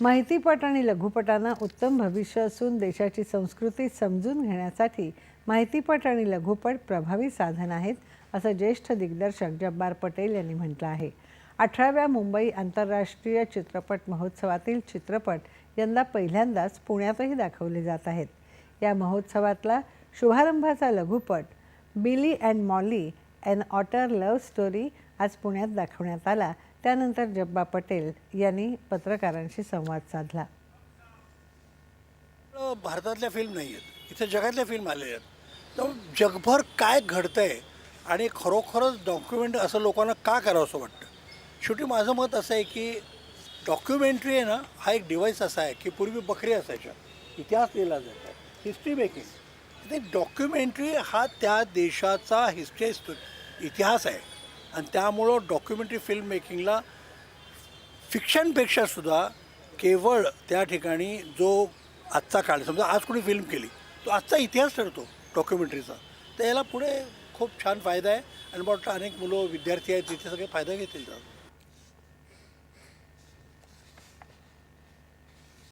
माहितीपट आणि लघुपटांना उत्तम भविष्य असून देशाची संस्कृती समजून घेण्यासाठी माहितीपट आणि लघुपट प्रभावी साधन आहेत असं ज्येष्ठ दिग्दर्शक जब्बार पटेल यांनी म्हटलं आहे. अठराव्या मुंबई आंतरराष्ट्रीय चित्रपट महोत्सवातील चित्रपट यंदा पहिल्यांदाच पुण्यातही दाखवले जात आहेत. या महोत्सवातला शुभारंभाचा लघुपट Billy and Molly and otter love story आज पुण्यात दाखवण्यात आला. त्यानंतर जब्बा पटेल यांनी पत्रकारांशी संवाद साधला. भारतातल्या फिल्म नाही आहेत इथे जगातल्या फिल्म आलेल्या आहेत. तर जगभर काय घडतंय आणि खरोखरच डॉक्युमेंट असं लोकांना का करावं असं वाटतं? शेवटी माझं मत असं आहे की डॉक्युमेंटरी आहे ना हा एक डिवाईस असा आहे की पूर्वी बकरी असायच्या. इतिहास लिहिला जायचा. हिस्ट्री मेकिंग ते डॉक्युमेंटरी हा त्या देशाचा हिस्ट्री इतिहास आहे. आणि त्यामुळं डॉक्युमेंटरी फिल्म मेकिंगला फिक्शनपेक्षा सुद्धा केवळ त्या ठिकाणी जो आजचा काळ समजा आज कोणी फिल्म केली तो आजचा इतिहास ठरतो डॉक्युमेंटरीचा तर याला पुढे खूप छान फायदा आहे. आणि मला वाटतं अनेक मुलं विद्यार्थी आहेत तिथे सगळे फायदा घेतील त्याचा.